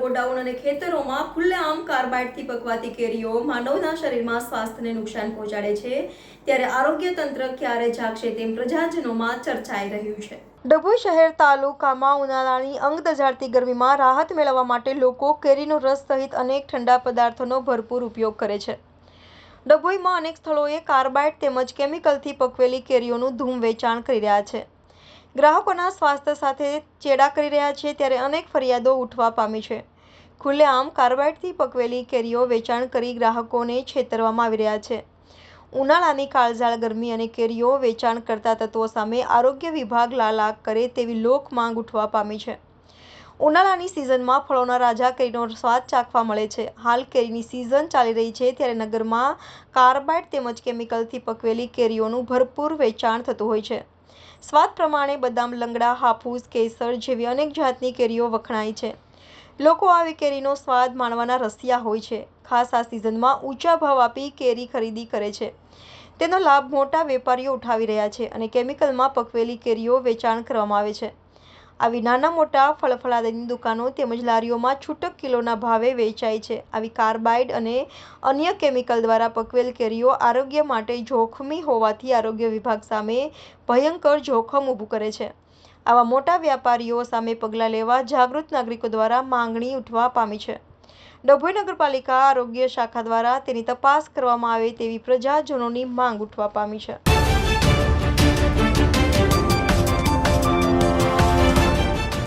Godown અને ખેતરોમાં ખુલ્લેઆમ કાર્બાઇડથી પકવાતી કેરીઓ માનવના શરીરમાં સ્વાસ્થ્યને નુકસાન પહોંચાડે છે. ત્યારે આરોગ્ય તંત્ર ક્યારે જાગશે તેમ પ્રજાજનોમાં ચર્ચાઈ રહ્યું છે. ડભોઈ શહેર તાલુકામાં ઉનાળાની અંગ દજાડતી ગરમીમાં રાહત મેળવવા માટે લોકો કેરીનો રસ સહિત અનેક ઠંડા પદાર્થોનો ભરપૂર ઉપયોગ કરે છે. ડભોઈમાં અનેક સ્થળોએ કાર્બાઇડ તેમજ કેમિકલથી પકવેલી કેરીઓનું ધૂમ વેચાણ કરી રહ્યા છે. ગ્રાહકોના સ્વાસ્થ્ય સાથે ચેડા કરી રહ્યા છે ત્યારે અનેક ફરિયાદો ઉઠવા પામી છે. ખુલ્લેઆમ કાર્બાઇડથી પકવેલી કેરીઓ વેચાણ કરી ગ્રાહકોને છેતરવામાં આવી રહ્યા છે. ઉનાળાની કાળઝાળ ગરમી અને કેરીઓ વેચાણ કરતા તત્વો સામે આરોગ્ય વિભાગ લાલ આગ કરે તેવી લોક માંગ ઉઠવા પામી છે. ઉનાળાની સિઝનમાં ફળોના રાજા કેરીનો સ્વાદ ચાખવા મળે છે. હાલ કેરીની સિઝન ચાલી રહી છે ત્યારે નગરમાં કાર્બાઇડ તેમજ કેમિકલથી પકવેલી કેરીઓનું ભરપૂર વેચાણ થતું હોય છે. સ્વાદ પ્રમાણે બદામ, લંગડા, હાફૂસ, કેસર જેવી અનેક જાતની કેરીઓ વખણાય છે. લોકો આવી કેરીનો સ્વાદ માણવાના રસિયા હોય છે. ખાસ આ સિઝનમાં ઊંચા ભાવ આપી કેરી ખરીદી કરે છે. તેનો લાભ મોટા વેપારીઓ ઉઠાવી રહ્યા છે અને કેમિકલમાં પકવેલી કેરીઓ વેચાણ કરવામાં આવે છે. આવી નાના મોટા ફળફળાદીની દુકાનો તેમજ લારીઓમાં છૂટક કિલોના ભાવે વેચાય છે. આવી કાર્બાઇડ અને અન્ય કેમિકલ દ્વારા પકવેલ કેરીઓ આરોગ્ય માટે જોખમી હોવાથી આરોગ્ય વિભાગ સામે ભયંકર જોખમ ઊભું કરે છે. આવા મોટા વ્યાપારીઓ સામે પગલાં લેવા જાગૃત નાગરિકો દ્વારા માંગણી ઉઠવા પામી છે. ડભોઈ નગરપાલિકા આરોગ્ય શાખા દ્વારા તેની તપાસ કરવામાં આવે તેવી પ્રજાજનોની માંગ ઉઠવા પામી છે.